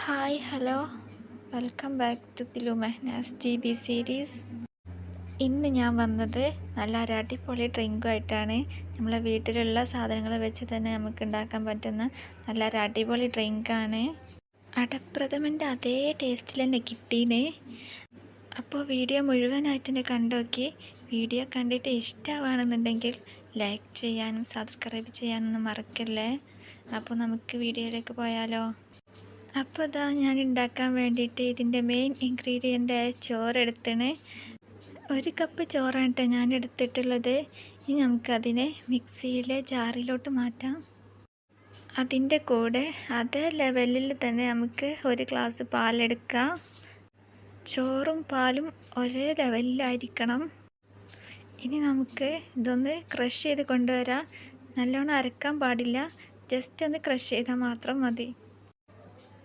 Hi hello welcome back to Thilu Mehnaz T B series ഇന്ന് ഞാൻ വന്നത് നല്ല അരാട്ടിപ്പൊളി ഡ്രിങ്കുമായിട്ടാണ് നമ്മളെ വീട്ടിലുള്ള സാധനങ്ങൾ വെച്ച് തന്നെ നമുക്ക് ഉണ്ടാക്കാൻ പറ്റുന്ന നല്ല അരാട്ടിപ്പൊളി ഡ്രിങ്കാണ് അടപ്രഥമന്റെ അതേ ടേസ്റ്റിൽ തന്നെ കിട്ടീന്. അപ്പോൾ വീഡിയോ മുഴുവനായിട്ട് തന്നെ കണ്ടോക്കി. വീഡിയോ കണ്ടിട്ട് ഇഷ്ടമാണെന്നുണ്ടെങ്കിൽ ലൈക്ക് ചെയ്യാനും സബ്സ്ക്രൈബ് ചെയ്യാനൊന്നും മറക്കല്ലേ? അപ്പോൾ നമുക്ക് വീഡിയോയിലേക്ക് പോയാലോ? അപ്പോൾ അതാ ഞാൻ ഉണ്ടാക്കാൻ വേണ്ടിയിട്ട് ഇതിന്റെ മെയിൻ ഇൻഗ്രീഡിയന്റ് ചോറ് എടുത്തിന് ഒരു കപ്പ് ചോറാണ് കേട്ടോ ഞാൻ എടുത്തിട്ടുള്ളത് ഇനി നമുക്കതിനെ മിക്സിയിലെ ജാറിലോട്ട് മാറ്റാം. അതിന്റെ കൂടെ അതേ ലെവലിൽ തന്നെ നമുക്ക് ഒരു ഗ്ലാസ് പാലെടുക്കാം. ചോറും പാലും ഒരേ ലെവലിലായിരിക്കണം ഇനി നമുക്ക് ഇതൊന്ന് ക്രഷ് ചെയ്ത് കൊണ്ടുവരാം. നല്ലോണം അരക്കാൻ പാടില്ല. ജസ്റ്റ് ഒന്ന് ക്രഷ് ചെയ്താൽ മാത്രം മതി.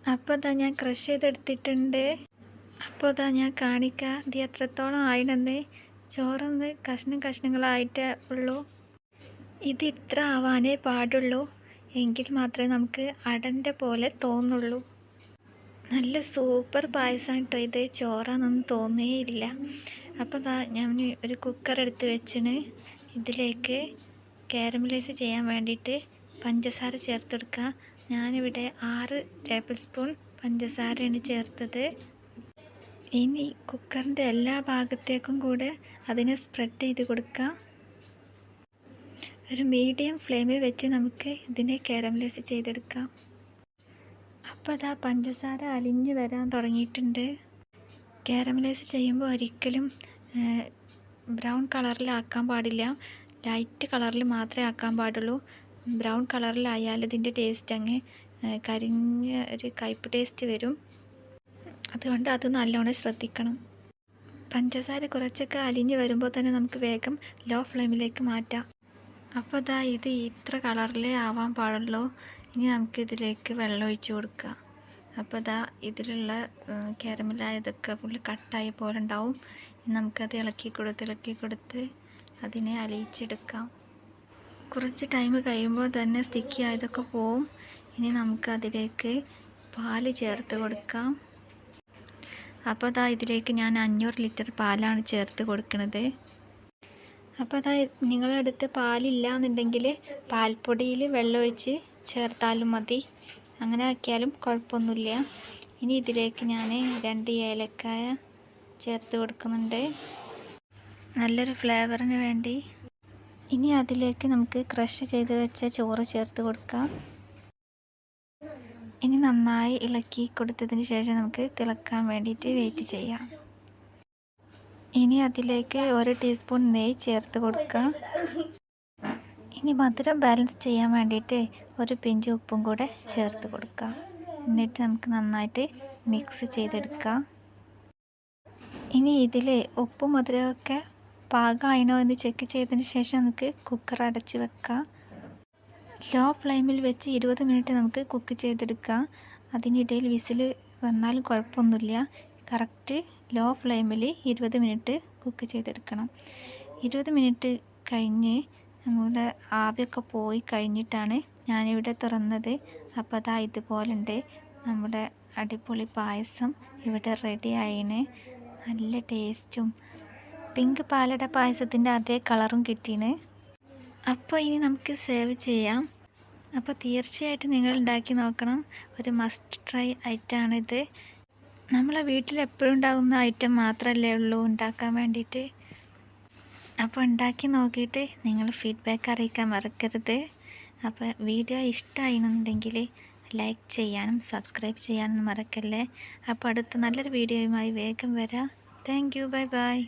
അപ്പോൾ ഇതാ ഞാൻ ക്രഷ് ചെയ്തെടുത്തിട്ടുണ്ട്. അപ്പോൾ ഇതാ ഞാൻ കാണിക്കാം. ഇത് എത്രത്തോളം ആയിടന്ന് ചോറൊന്ന് കഷ്ണം കഷ്ണങ്ങളായിട്ടേ ഉള്ളൂ. ഇത് ഇത്ര ആവാനേ പാടുള്ളൂ. എങ്കിൽ മാത്രമേ നമുക്ക് അടന്റെ പോലെ തോന്നുള്ളൂ. നല്ല സൂപ്പർ പായസമാണ് കേട്ടോ ഇത്. ചോറാന്നൊന്നും തോന്നുകയില്ല അപ്പോൾ ഇതാ ഞാൻ ഒരു കുക്കർ എടുത്ത് വെച്ചിന് ഇതിലേക്ക് കാരമലൈസ് ചെയ്യാൻ വേണ്ടിയിട്ട് പഞ്ചസാര ചേർത്തെടുക്കുക ഞാനിവിടെ ആറ് ടേബിൾ സ്പൂൺ പഞ്ചസാരയാണ് ചേർത്തത്. ഇനി കുക്കറിന്റെ എല്ലാ ഭാഗത്തേക്കും കൂടെ അതിനെ സ്പ്രെഡ് ചെയ്ത് കൊടുക്കാം. ഒരു മീഡിയം ഫ്ലെയിമിൽ വെച്ച് നമുക്ക് ഇതിനെ കാരമലൈസ് ചെയ്തെടുക്കാം. അപ്പോൾ അതാ പഞ്ചസാര അലിഞ്ഞ് വരാൻ തുടങ്ങിയിട്ടുണ്ട്. കാരമലൈസ് ചെയ്യുമ്പോൾ ഒരിക്കലും ബ്രൗൺ കളറിലാക്കാൻ പാടില്ല. ലൈറ്റ് കളറിൽ മാത്രമേ ആക്കാൻ പാടുള്ളൂ. ബ്രൗൺ കളറിലായാൽ ഇതിന്റെ ടേസ്റ്റ് അങ്ങ് കരിഞ്ഞ ഒരു കയ്പ് ടേസ്റ്റ് വരും. അതുകൊണ്ട് അത് നല്ലോണം ശ്രദ്ധിക്കണം. പഞ്ചസാര കുറച്ചൊക്കെ അലിഞ്ഞ് വരുമ്പോൾ തന്നെ നമുക്ക് വേഗം ലോ ഫ്ലെയിമിലേക്ക് മാറ്റാം. അപ്പോൾ അതാ ഇത് ഇത്ര കളറിലേ ആവാൻ പാടുള്ളൂ. ഇനി നമുക്ക് ഇതിലേക്ക് വെള്ളം ഒഴിച്ച് കൊടുക്കുക. അപ്പോൾ അതാ ഇതിലുള്ള കാരമലായതൊക്കെ ഫുള്ള് കട്ടായ പോലെ ഉണ്ടാവും നമുക്കത് ഇളക്കി കൊടുത്ത് ഇളക്കി കൊടുത്ത് അതിനെ അലിയിച്ചെടുക്കാം. കുറച്ച് ടൈം കഴിയുമ്പോൾ തന്നെ സ്റ്റിക്കി ആയതൊക്കെ പോവും. ഇനി നമുക്ക് അതിലേക്ക് പാൽ ചേർത്ത് കൊടുക്കാം. അപ്പോൾ അതാ ഇതിലേക്ക് ഞാൻ അഞ്ഞൂറ് ലിറ്റർ പാലാണ് ചേർത്ത് കൊടുക്കുന്നത് അപ്പോൾ അതാ നിങ്ങളുടെ അടുത്ത് പാലില്ല എന്നുണ്ടെങ്കിൽ പാൽപ്പൊടിയിൽ വെള്ളമൊഴിച്ച് ചേർത്താലും മതി. അങ്ങനെ ആക്കിയാലും കുഴപ്പമൊന്നുമില്ല. ഇനി ഇതിലേക്ക് ഞാൻ രണ്ട് ഏലക്കായ ചേർത്ത് കൊടുക്കുന്നുണ്ട്. നല്ലൊരു ഫ്ലേവറിന് വേണ്ടി ഇനി അതിലേക്ക് നമുക്ക് ക്രഷ് ചെയ്ത് വെച്ച ചോറ് ചേർത്ത് കൊടുക്കാം. ഇനി നന്നായി ഇളക്കി കൊടുത്തതിന് ശേഷം നമുക്ക് തിളക്കാൻ വേണ്ടിയിട്ട് വെയിറ്റ് ചെയ്യാം. ഇനി അതിലേക്ക് ഒരു ടീസ്പൂൺ നെയ്യ് ചേർത്ത് കൊടുക്കാം. ഇനി മധുരം ബാലൻസ് ചെയ്യാൻ വേണ്ടിയിട്ട് ഒരു പിഞ്ച് ഉപ്പും കൂടെ ചേർത്ത് കൊടുക്കാം. എന്നിട്ട് നമുക്ക് നന്നായിട്ട് മിക്സ് ചെയ്തെടുക്കാം. ഇനി ഇതിൽ ഉപ്പും മധുരമൊക്കെ പാകമായിനോ എന്ന് ചെക്ക് ചെയ്തതിന് ശേഷം നമുക്ക് കുക്കർ അടച്ച് വെക്കാം. ലോ ഫ്ലെയിമിൽ വെച്ച് ഇരുപത് മിനിറ്റ് നമുക്ക് കുക്ക് ചെയ്തെടുക്കാം. അതിനിടയിൽ വിസിൽ വന്നാലും കുഴപ്പമൊന്നുമില്ല. കറക്റ്റ് ലോ ഫ്ലെയിമിൽ ഇരുപത് മിനിറ്റ് കുക്ക് ചെയ്തെടുക്കണം. ഇരുപത് മിനിറ്റ് കഴിഞ്ഞ് നമ്മുടെ ആവിയൊക്കെ പോയി കഴിഞ്ഞിട്ടാണ് ഞാനിവിടെ തുറന്നത്. അപ്പോൾ അതാ ഇതുപോലുണ്ട്. നമ്മുടെ അടിപൊളി പായസം ഇവിടെ റെഡി ആയിന്. നല്ല ടേസ്റ്റും പിങ്ക് പാലട പായസത്തിന്റെ അതേ കളറും കിട്ടിയാണ് അപ്പോൾ ഇനി നമുക്ക് സേവ് ചെയ്യാം. അപ്പോൾ തീർച്ചയായിട്ടും നിങ്ങൾ ഉണ്ടാക്കി നോക്കണം. ഒരു മസ്റ്റ് ട്രൈ ഐറ്റമാണിത് നമ്മളെ വീട്ടിൽ എപ്പോഴും ഉണ്ടാകുന്ന ഐറ്റം മാത്രമല്ലേ ഉള്ളൂ ഉണ്ടാക്കാൻ വേണ്ടിയിട്ട്. അപ്പോൾ ഉണ്ടാക്കി നോക്കിയിട്ട് നിങ്ങൾ ഫീഡ്ബാക്ക് അറിയിക്കാൻ മറക്കരുത്. അപ്പോൾ വീഡിയോ ഇഷ്ടമായിരുന്നുണ്ടെങ്കിൽ ലൈക്ക് ചെയ്യാനും സബ്സ്ക്രൈബ് ചെയ്യാനും മറക്കല്ലേ. അപ്പോൾ അടുത്ത നല്ലൊരു വീഡിയോയുമായി വേഗം വരാം. Thank you bye bye